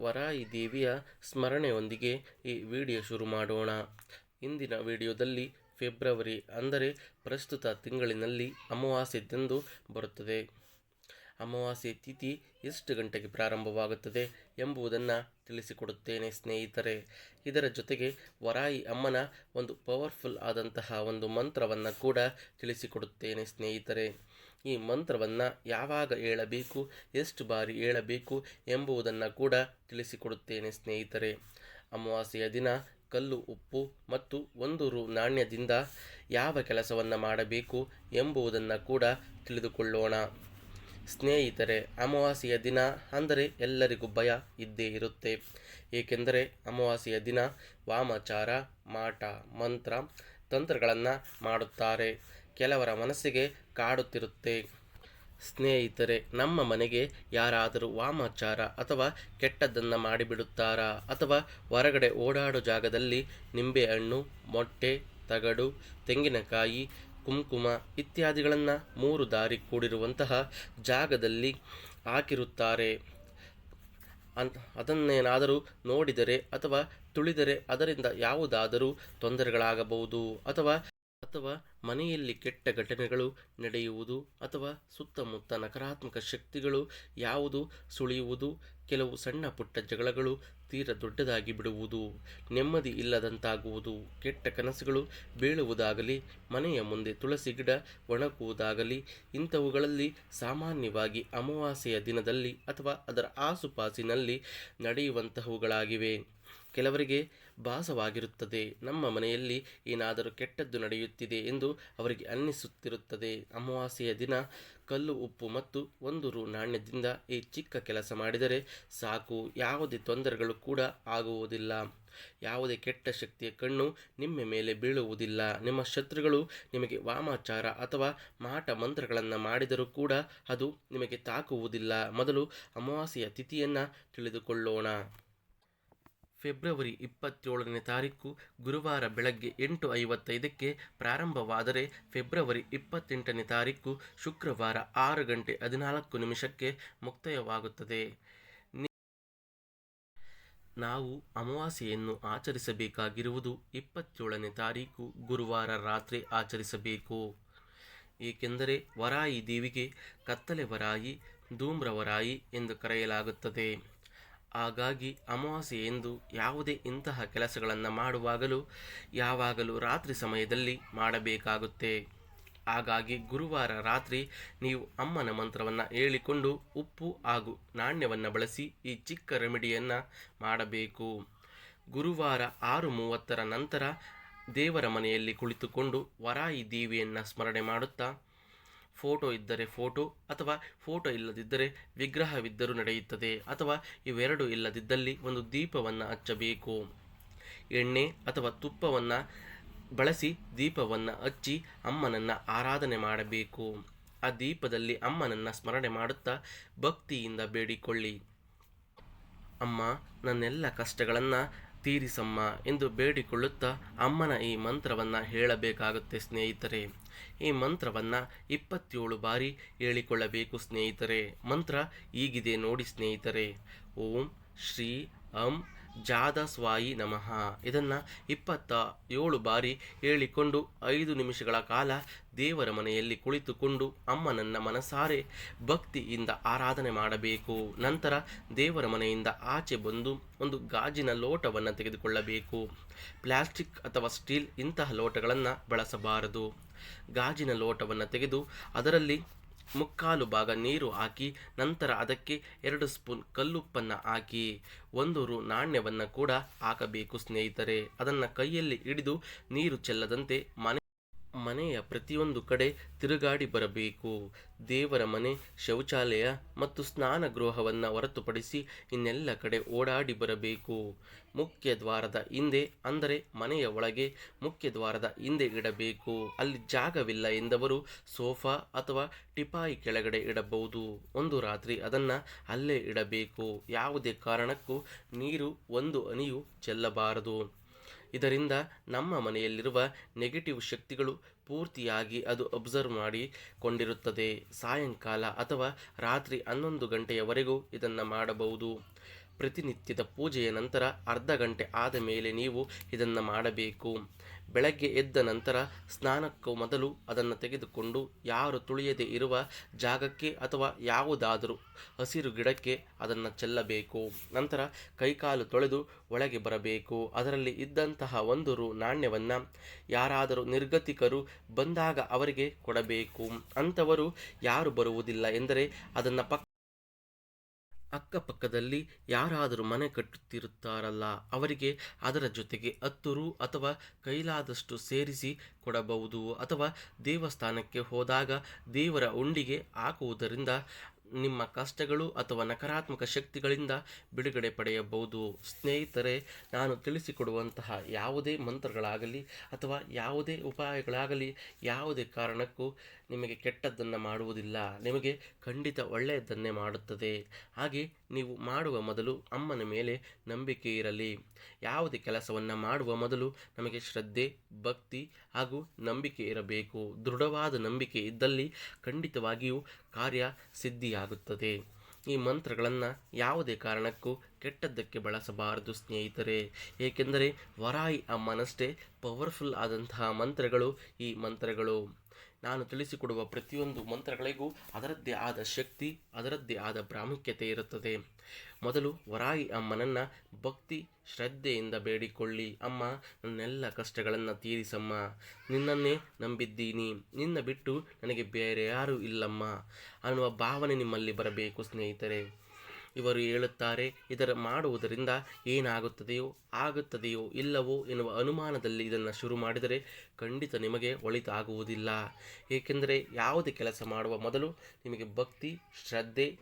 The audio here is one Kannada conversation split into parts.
ವರಾಯಿ ದೇವಿಯ ಸ್ಮರಣೆಯೊಂದಿಗೆ ಈ ವಿಡಿಯೋ ಶುರು ಮಾಡೋಣ. ಇಂದಿನ ವಿಡಿಯೋದಲ್ಲಿ ಫೆಬ್ರವರಿ ಅಂದರೆ ಪ್ರಸ್ತುತ ತಿಂಗಳಿನಲ್ಲಿ ಅಮಾವಾಸ್ಯೆಂದು ಬರುತ್ತದೆ. ಅಮಾವಾಸ್ಯೆ ತಿಥಿ ಎಷ್ಟು ಗಂಟೆಗೆ ಪ್ರಾರಂಭವಾಗುತ್ತದೆ ಎಂಬುದನ್ನು ತಿಳಿಸಿಕೊಡುತ್ತೇನೆ ಸ್ನೇಹಿತರೆ. ಇದರ ಜೊತೆಗೆ ವರಾಯಿ ಅಮ್ಮನ ಒಂದು ಪವರ್ಫುಲ್ ಆದಂತಹ ಒಂದು ಮಂತ್ರವನ್ನು ಕೂಡ ತಿಳಿಸಿಕೊಡುತ್ತೇನೆ ಸ್ನೇಹಿತರೆ. ಈ ಮಂತ್ರವನ್ನು ಯಾವಾಗ ಹೇಳಬೇಕು ಎಷ್ಟು ಬಾರಿ ಹೇಳಬೇಕು ಎಂಬುದನ್ನು ಕೂಡ ತಿಳಿಸಿಕೊಡುತ್ತೇನೆ ಸ್ನೇಹಿತರೆ. ಅಮಾವಾಸ್ಯೆಯ ದಿನ ಕಲ್ಲು, ಉಪ್ಪು ಮತ್ತು ಒಂದು ರು ನಾಣ್ಯದಿಂದ ಯಾವ ಕೆಲಸವನ್ನು ಮಾಡಬೇಕು ಎಂಬುದನ್ನು ಕೂಡ ತಿಳಿದುಕೊಳ್ಳೋಣ. ಸ್ನೇಹಿತರೆ, ಅಮಾವಾಸ್ಯೆಯ ದಿನ ಅಂದರೆ ಎಲ್ಲರಿಗೂ ಭಯ ಇದ್ದೇ ಇರುತ್ತೆ. ಏಕೆಂದರೆ ಅಮಾವಾಸ್ಯೆಯ ದಿನ ವಾಮಾಚಾರ, ಮಾಟ, ಮಂತ್ರ, ತಂತ್ರಗಳನ್ನು ಮಾಡುತ್ತಾರೆ. ಕೆಲವರ ಮನಸ್ಸಿಗೆ ಕಾಡುತ್ತಿರುತ್ತೆ. ಸ್ನೇಹಿತರೆ, ನಮ್ಮ ಮನೆಗೆ ಯಾರಾದರೂ ವಾಮಾಚಾರ ಅಥವಾ ಕೆಟ್ಟದ್ದನ್ನು ಮಾಡಿಬಿಡುತ್ತಾರಾ? ಅಥವಾ ಹೊರಗಡೆ ಓಡಾಡೋ ಜಾಗದಲ್ಲಿ ನಿಂಬೆಹಣ್ಣು, ಮೊಟ್ಟೆ, ತಗಡು, ತೆಂಗಿನಕಾಯಿ, ಕುಂಕುಮ ಇತ್ಯಾದಿಗಳನ್ನು ಮೂರು ದಾರಿ ಕೂಡಿರುವಂತಹ ಜಾಗದಲ್ಲಿ ಹಾಕಿರುತ್ತಾರೆ. ಅಂತ ಅದನ್ನೇನಾದರೂ ನೋಡಿದರೆ ಅಥವಾ ತುಳಿದರೆ ಅದರಿಂದ ಯಾವುದಾದರೂ ತೊಂದರೆಗಳಾಗಬಹುದು ಅಥವಾ ಅಥವಾ ಮನೆಯಲ್ಲಿ ಕೆಟ್ಟ ಘಟನೆಗಳು ನಡೆಯುವುದು ಅಥವಾ ಸುತ್ತಮುತ್ತ ನಕಾರಾತ್ಮಕ ಶಕ್ತಿಗಳು ಯಾವುದು ಸುಳಿಯುವುದು, ಕೆಲವು ಸಣ್ಣ ಪುಟ್ಟ ಜಗಳಗಳು ತೀರ ದೊಡ್ಡದಾಗಿ ಬಿಡುವುದು, ನೆಮ್ಮದಿ ಇಲ್ಲದಂತಾಗುವುದು, ಕೆಟ್ಟ ಕನಸುಗಳು ಬೀಳುವುದಾಗಲಿ, ಮನೆಯ ಮುಂದೆ ತುಳಸಿ ಗಿಡ ಒಣಗುವುದಾಗಲಿ, ಇಂಥವುಗಳಲ್ಲಿ ಸಾಮಾನ್ಯವಾಗಿ ಅಮಾವಾಸ್ಯೆಯ ದಿನದಲ್ಲಿ ಅಥವಾ ಅದರ ಆಸುಪಾಸಿನಲ್ಲಿ ನಡೆಯುವಂತಹವುಗಳಾಗಿವೆ. ಕೆಲವರಿಗೆ ಭಾಸವಾಗಿರುತ್ತದೆ. ನಮ್ಮ ಮನೆಯಲ್ಲಿ ಏನಾದರೂ ಕೆಟ್ಟದ್ದು ನಡೆಯುತ್ತಿದೆ ಎಂದು ಅವರಿಗೆ ಅನ್ನಿಸುತ್ತಿರುತ್ತದೆ. ಅಮಾವಾಸ್ಯೆಯ ದಿನ ಕಲ್ಲು, ಉಪ್ಪು ಮತ್ತು ಒಂದು ರು ನಾಣ್ಯದಿಂದ ಈ ಚಿಕ್ಕ ಕೆಲಸ ಮಾಡಿದರೆ ಸಾಕು. ಯಾವುದೇ ತೊಂದರೆಗಳು ಕೂಡ ಆಗುವುದಿಲ್ಲ. ಯಾವುದೇ ಕೆಟ್ಟ ಶಕ್ತಿಯ ಕಣ್ಣು ನಿಮ್ಮ ಮೇಲೆ ಬೀಳುವುದಿಲ್ಲ. ನಿಮ್ಮ ಶತ್ರುಗಳು ನಿಮಗೆ ವಾಮಾಚಾರ ಅಥವಾ ಮಾಟ ಮಂತ್ರಗಳನ್ನು ಮಾಡಿದರೂ ಕೂಡ ಅದು ನಿಮಗೆ ತಾಕುವುದಿಲ್ಲ. ಮೊದಲು ಅಮಾವಾಸ್ಯೆಯ ತಿಥಿಯನ್ನು ತಿಳಿದುಕೊಳ್ಳೋಣ. ಫೆಬ್ರವರಿ ಇಪ್ಪತ್ತೇಳನೇ ತಾರೀಕು ಗುರುವಾರ ಬೆಳಗ್ಗೆ ಎಂಟು ಐವತ್ತೈದಕ್ಕೆ ಪ್ರಾರಂಭವಾದರೆ ಫೆಬ್ರವರಿ ಇಪ್ಪತ್ತೆಂಟನೇ ತಾರೀಕು ಶುಕ್ರವಾರ ಆರು ಗಂಟೆ ಹದಿನಾಲ್ಕು ನಿಮಿಷಕ್ಕೆ ಮುಕ್ತಾಯವಾಗುತ್ತದೆ. ನಾವು ಅಮಾವಾಸ್ಯೆಯನ್ನು ಆಚರಿಸಬೇಕಾಗಿರುವುದು ಇಪ್ಪತ್ತೇಳನೇ ತಾರೀಕು ಗುರುವಾರ ರಾತ್ರಿ ಆಚರಿಸಬೇಕು. ಏಕೆಂದರೆ ವರಾಯಿ ದೇವಿಗೆ ಕತ್ತಲೆ ವರಾಯಿ ಧೂಮ್ರವರಾಯಿ ಎಂದು ಕರೆಯಲಾಗುತ್ತದೆ. ಹಾಗಾಗಿ ಅಮಾವಾಸ್ಯೆ ಎಂದು ಯಾವುದೇ ಇಂತಹ ಕೆಲಸಗಳನ್ನು ಮಾಡುವಾಗಲೂ, ಯಾವಾಗಲೂ ರಾತ್ರಿ ಸಮಯದಲ್ಲಿ ಮಾಡಬೇಕಾಗುತ್ತೆ. ಹಾಗಾಗಿ ಗುರುವಾರ ರಾತ್ರಿ ನೀವು ಅಮ್ಮನ ಮಂತ್ರವನ್ನು ಹೇಳಿಕೊಂಡು ಉಪ್ಪು ಹಾಗೂ ನಾಣ್ಯವನ್ನು ಬಳಸಿ ಈ ಚಿಕ್ಕ ರೆಮಿಡಿಯನ್ನು ಮಾಡಬೇಕು. ಗುರುವಾರ ಆರು ಮೂವತ್ತರ ನಂತರ ದೇವರ ಮನೆಯಲ್ಲಿ ಕುಳಿತುಕೊಂಡು ವರಾಯಿ ದೇವಿಯನ್ನು ಸ್ಮರಣೆ ಮಾಡುತ್ತಾ ಫೋಟೋ ಇದ್ದರೆ ಫೋಟೋ ಅಥವಾ ಫೋಟೋ ಇಲ್ಲದಿದ್ದರೆ ವಿಗ್ರಹವಿದ್ದರೂ ನಡೆಯುತ್ತದೆ ಅಥವಾ ಇವೆರಡು ಇಲ್ಲದಿದ್ದಲ್ಲಿ ಒಂದು ದೀಪವನ್ನು ಹಚ್ಚಬೇಕು. ಎಣ್ಣೆ ಅಥವಾ ತುಪ್ಪವನ್ನು ಬಳಸಿ ದೀಪವನ್ನು ಹಚ್ಚಿ ಅಮ್ಮನನ್ನು ಆರಾಧನೆ ಮಾಡಬೇಕು. ಆ ದೀಪದಲ್ಲಿ ಅಮ್ಮನನ್ನು ಸ್ಮರಣೆ ಮಾಡುತ್ತಾ ಭಕ್ತಿಯಿಂದ ಬೇಡಿಕೊಳ್ಳಿ. ಅಮ್ಮ, ನನ್ನೆಲ್ಲ ಕಷ್ಟಗಳನ್ನು ತೀರಿಸಮ್ಮ ಎಂದು ಬೇಡಿಕೊಳ್ಳುತ್ತಾ ಅಮ್ಮನ ಈ ಮಂತ್ರವನ್ನು ಹೇಳಬೇಕಾಗುತ್ತೆ ಸ್ನೇಹಿತರೆ. ಈ ಮಂತ್ರವನ್ನು ಇಪ್ಪತ್ತೇಳು ಬಾರಿ ಹೇಳಿಕೊಳ್ಳಬೇಕು ಸ್ನೇಹಿತರೆ. ಮಂತ್ರ ಈಗಿದೆ ನೋಡಿ ಸ್ನೇಹಿತರೆ. ಓಂ ಶ್ರೀ ಅಂ ಜಾದಸ್ವಾಯಿ ನಮಃ. ಇದನ್ನು ಇಪ್ಪತ್ತ ಏಳು ಬಾರಿ ಹೇಳಿಕೊಂಡು ಐದು ನಿಮಿಷಗಳ ಕಾಲ ದೇವರ ಮನೆಯಲ್ಲಿ ಕುಳಿತುಕೊಂಡು ಅಮ್ಮನನ್ನ ಮನಸಾರೆ ಭಕ್ತಿಯಿಂದ ಆರಾಧನೆ ಮಾಡಬೇಕು. ನಂತರ ದೇವರ ಮನೆಯಿಂದ ಆಚೆ ಬಂದು ಒಂದು ಗಾಜಿನ ಲೋಟವನ್ನು ತೆಗೆದುಕೊಳ್ಳಬೇಕು. ಪ್ಲಾಸ್ಟಿಕ್ ಅಥವಾ ಸ್ಟೀಲ್ ಇಂತಹ ಲೋಟಗಳನ್ನು ಬಳಸಬಾರದು. ಗಾಜಿನ ಲೋಟವನ್ನು ತೆಗೆದು ಅದರಲ್ಲಿ ಮುಕ್ಕಾಲು ಭಾಗ ನೀರು ಹಾಕಿ ನಂತರ ಅದಕ್ಕೆ ಎರಡು ಸ್ಪೂನ್ ಕಲ್ಲುಪ್ಪನ್ನು ಹಾಕಿ. ಒಂದು ರು ನಾಣ್ಯವನ್ನು ಕೂಡ ಹಾಕಬೇಕು ಸ್ನೇಹಿತರೆ. ಅದನ್ನು ಕೈಯಲ್ಲಿ ಹಿಡಿದು ನೀರು ಚೆಲ್ಲದಂತೆ ಮನೆ ಮನೆಯ ಪ್ರತಿಯೊಂದು ಕಡೆ ತಿರುಗಾಡಿ ಬರಬೇಕು. ದೇವರ ಮನೆ, ಶೌಚಾಲಯ ಮತ್ತು ಸ್ನಾನ ಗೃಹವನ್ನು ಹೊರತುಪಡಿಸಿ ಇನ್ನೆಲ್ಲ ಕಡೆ ಓಡಾಡಿ ಬರಬೇಕು. ಮುಖ್ಯ ದ್ವಾರದ ಹಿಂದೆ ಅಂದರೆ ಮನೆಯ ಒಳಗೆ ಮುಖ್ಯ ದ್ವಾರದ ಹಿಂದೆ ಇಡಬೇಕು. ಅಲ್ಲಿ ಜಾಗವಿಲ್ಲ ಎಂದವರು ಸೋಫಾ ಅಥವಾ ಟಿಪಾಯಿ ಕೆಳಗಡೆ ಇಡಬಹುದು. ಒಂದು ರಾತ್ರಿ ಅದನ್ನು ಅಲ್ಲೇ ಇಡಬೇಕು. ಯಾವುದೇ ಕಾರಣಕ್ಕೂ ನೀರು ಒಂದು ಅನಿಯು ಚೆಲ್ಲಬಾರದು. ಇದರಿಂದ ನಮ್ಮ ಮನೆಯಲ್ಲಿರುವ ನೆಗೆಟಿವ್ ಶಕ್ತಿಗಳು ಪೂರ್ತಿಯಾಗಿ ಅದು ಅಬ್ಸರ್ವ್ ಮಾಡಿಕೊಂಡಿರುತ್ತದೆ. ಸಾಯಂಕಾಲ ಅಥವಾ ರಾತ್ರಿ ಹನ್ನೊಂದು ಗಂಟೆಯವರೆಗೂ ಇದನ್ನು ಮಾಡಬಹುದು. ಪ್ರತಿನಿತ್ಯದ ಪೂಜೆಯ ನಂತರ ಅರ್ಧ ಗಂಟೆ ಆದ ಮೇಲೆ ನೀವು ಇದನ್ನು ಮಾಡಬೇಕು. ಬೆಳಗ್ಗೆ ಎದ್ದ ನಂತರ ಸ್ನಾನಕ್ಕೂ ಮೊದಲು ಅದನ್ನು ತೆಗೆದುಕೊಂಡು ಯಾರು ತುಳಿಯದೆ ಇರುವ ಜಾಗಕ್ಕೆ ಅಥವಾ ಯಾವುದಾದರೂ ಹಸಿರು ಗಿಡಕ್ಕೆ ಅದನ್ನು ಚೆಲ್ಲಬೇಕು. ನಂತರ ಕೈಕಾಲು ತೊಳೆದು ಒಳಗೆ ಬರಬೇಕು. ಅದರಲ್ಲಿ ಇದ್ದಂತಹ ಒಂದು ರು ನಾಣ್ಯವನ್ನು ಯಾರಾದರೂ ನಿರ್ಗತಿಕರು ಬಂದಾಗ ಅವರಿಗೆ ಕೊಡಬೇಕು. ಅಂಥವರು ಯಾರು ಬರುವುದಿಲ್ಲ ಎಂದರೆ ಅದನ್ನು ಪಕ್ಕ ಅಕ್ಕಪಕ್ಕದಲ್ಲಿ ಯಾರಾದರೂ ಮನೆ ಕಟ್ಟುತ್ತಿರುತ್ತಾರಲ್ಲ, ಅವರಿಗೆ ಅದರ ಜೊತೆಗೆ ಹತ್ತುರು ಅಥವಾ ಕೈಲಾದಷ್ಟು ಸೇರಿಸಿ ಕೊಡಬಹುದು ಅಥವಾ ದೇವಸ್ಥಾನಕ್ಕೆ ಹೋದಾಗ ದೇವರ ಉಂಡಿಗೆ ಹಾಕುವುದರಿಂದ ನಿಮ್ಮ ಕಷ್ಟಗಳು ಅಥವಾ ನಕಾರಾತ್ಮಕ ಶಕ್ತಿಗಳಿಂದ ಬಿಡುಗಡೆ ಪಡೆಯಬಹುದು. ಸ್ನೇಹಿತರೆ, ನಾನು ತಿಳಿಸಿಕೊಡುವಂತಹ ಯಾವುದೇ ಮಂತ್ರಗಳಾಗಲಿ ಅಥವಾ ಯಾವುದೇ ಉಪಾಯಗಳಾಗಲಿ ಯಾವುದೇ ಕಾರಣಕ್ಕೂ ನಿಮಗೆ ಕೆಟ್ಟದ್ದನ್ನು ಮಾಡುವುದಿಲ್ಲ. ನಿಮಗೆ ಖಂಡಿತ ಒಳ್ಳೆಯದನ್ನೇ ಮಾಡುತ್ತದೆ. ಹಾಗೆ ನೀವು ಮಾಡುವ ಮೊದಲು ಅಮ್ಮನ ಮೇಲೆ ನಂಬಿಕೆ ಇರಲಿ. ಯಾವುದೇ ಕೆಲಸವನ್ನು ಮಾಡುವ ಮೊದಲು ನಮಗೆ ಶ್ರದ್ಧೆ, ಭಕ್ತಿ ಹಾಗೂ ನಂಬಿಕೆ ಇರಬೇಕು. ದೃಢವಾದ ನಂಬಿಕೆ ಇದ್ದಲ್ಲಿ ಖಂಡಿತವಾಗಿಯೂ ಕಾರ್ಯ ಸಿದ್ಧಿಯಾಗುತ್ತದೆ. ಈ ಮಂತ್ರಗಳನ್ನು ಯಾವುದೇ ಕಾರಣಕ್ಕೂ ಕೆಟ್ಟದ್ದಕ್ಕೆ ಬಳಸಬಾರದು, ಸ್ನೇಹಿತರೆ. ಏಕೆಂದರೆ ವರಾಯಿ ಅಮ್ಮನಷ್ಟೇ ಪವರ್ಫುಲ್ ಆದಂತಹ ಮಂತ್ರಗಳು ಈ ಮಂತ್ರಗಳು. ನಾನು ತಿಳಿಸಿಕೊಡುವ ಪ್ರತಿಯೊಂದು ಮಂತ್ರಗಳಿಗೂ ಅದರದ್ದೇ ಆದ ಶಕ್ತಿ, ಅದರದ್ದೇ ಆದ ಪ್ರಾಮುಖ್ಯತೆ ಇರುತ್ತದೆ. ಮೊದಲು ವರಾಯಿ ಅಮ್ಮನನ್ನು ಭಕ್ತಿ ಶ್ರದ್ಧೆಯಿಂದ ಬೇಡಿಕೊಳ್ಳಿ. ಅಮ್ಮ, ನನ್ನೆಲ್ಲ ಕಷ್ಟಗಳನ್ನು ತೀರಿಸಮ್ಮ. ನಿನ್ನನ್ನೇ ನಂಬಿದ್ದೀನಿ. ನಿನ್ನ ಬಿಟ್ಟು ನನಗೆ ಬೇರೆ ಯಾರೂ ಇಲ್ಲಮ್ಮ. ಅನ್ನುವ ಭಾವನೆ ನಿಮ್ಮಲ್ಲಿ ಬರಬೇಕು ಸ್ನೇಹಿತರೆ. ಇವರು ಹೇಳುತ್ತಾರೆ, ಇದರ ಮಾಡುವುದರಿಂದ ಏನಾಗುತ್ತದೆಯೋ, ಆಗುತ್ತದೆಯೋ ಇಲ್ಲವೋ ಎನ್ನುವ ಅನುಮಾನದಲ್ಲಿ ಇದನ್ನು ಶುರು ಮಾಡಿದರೆ ಖಂಡಿತ ನಿಮಗೆ ಒಳಿತಾಗುವುದಿಲ್ಲ. ಏಕೆಂದರೆ ಯಾವುದೇ ಕೆಲಸ ಮಾಡುವ ಮೊದಲು ನಿಮಗೆ ಭಕ್ತಿ, ಶ್ರದ್ಧೆ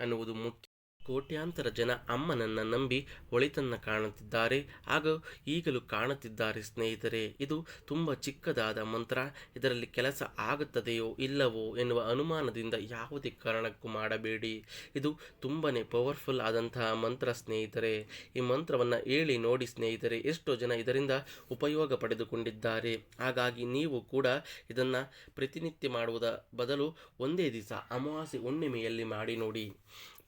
ಅನ್ನುವುದು ಮುಖ್ಯ. ಕೋಟ್ಯಾಂತರ ಜನ ಅಮ್ಮನನ್ನು ನಂಬಿ ಒಳಿತನ್ನು ಕಾಣುತ್ತಿದ್ದಾರೆ. ಹಾಗೂ ಈಗಲೂ ಕಾಣುತ್ತಿದ್ದಾರೆ ಸ್ನೇಹಿತರೆ, ಇದು ತುಂಬ ಚಿಕ್ಕದಾದ ಮಂತ್ರ. ಇದರಲ್ಲಿ ಕೆಲಸ ಆಗುತ್ತದೆಯೋ ಇಲ್ಲವೋ ಎನ್ನುವ ಅನುಮಾನದಿಂದ ಯಾವುದೇ ಕಾರಣಕ್ಕೂ ಮಾಡಬೇಡಿ. ಇದು ತುಂಬಾ ಪವರ್ಫುಲ್ ಆದಂತಹ ಮಂತ್ರ ಸ್ನೇಹಿತರೆ. ಈ ಮಂತ್ರವನ್ನು ಹೇಳಿ ನೋಡಿ ಸ್ನೇಹಿತರೆ, ಎಷ್ಟೋ ಜನ ಇದರಿಂದ ಉಪಯೋಗ ಪಡೆದುಕೊಂಡಿದ್ದಾರೆ. ಹಾಗಾಗಿ ನೀವು ಕೂಡ ಇದನ್ನು ಪ್ರತಿನಿತ್ಯ ಮಾಡುವುದ ಬದಲು ಒಂದೇ ದಿವಸ ಅಮಾವಾಸ್ಯೆ ಹುಣ್ಣಿಮೆಯಲ್ಲಿ ಮಾಡಿ ನೋಡಿ.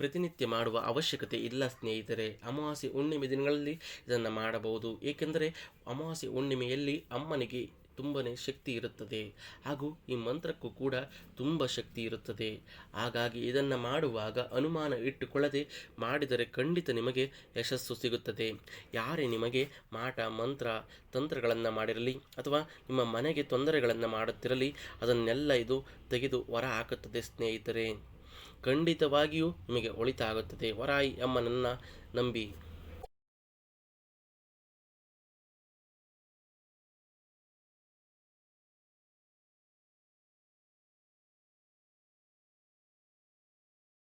ಪ್ರತಿನಿತ್ಯ ಮಾಡುವ ಅವಶ್ಯಕತೆ ಇಲ್ಲ ಸ್ನೇಹಿತರೆ. ಅಮಾವಾಸ್ಯೆ ಹುಣ್ಣಿಮೆ ದಿನಗಳಲ್ಲಿ ಇದನ್ನು ಮಾಡಬಹುದು. ಏಕೆಂದರೆ ಅಮಾವಾಸ್ಯೆ ಹುಣ್ಣಿಮೆಯಲ್ಲಿ ಅಮ್ಮನಿಗೆ ತುಂಬನೇ ಶಕ್ತಿ ಇರುತ್ತದೆ. ಹಾಗೂ ಈ ಮಂತ್ರಕ್ಕೂ ಕೂಡ ತುಂಬ ಶಕ್ತಿ ಇರುತ್ತದೆ. ಹಾಗಾಗಿ ಇದನ್ನು ಮಾಡುವಾಗ ಅನುಮಾನ ಇಟ್ಟುಕೊಳ್ಳದೆ ಮಾಡಿದರೆ ಖಂಡಿತ ನಿಮಗೆ ಯಶಸ್ಸು ಸಿಗುತ್ತದೆ. ಯಾರೇ ನಿಮಗೆ ಮಾಟ, ಮಂತ್ರ, ತಂತ್ರಗಳನ್ನು ಮಾಡಿರಲಿ ಅಥವಾ ನಿಮ್ಮ ಮನೆಗೆ ತೊಂದರೆಗಳನ್ನು ಮಾಡುತ್ತಿರಲಿ, ಅದನ್ನೆಲ್ಲ ಇದು ತೆಗೆದು ಹೊರ ಹಾಕುತ್ತದೆ ಸ್ನೇಹಿತರೆ. ಖಂಡಿತವಾಗಿಯೂ ನಿಮಗೆ ಒಳಿತಾಗುತ್ತದೆ. ವರಾಯಿ ಅಮ್ಮನನ್ನು ನಂಬಿ.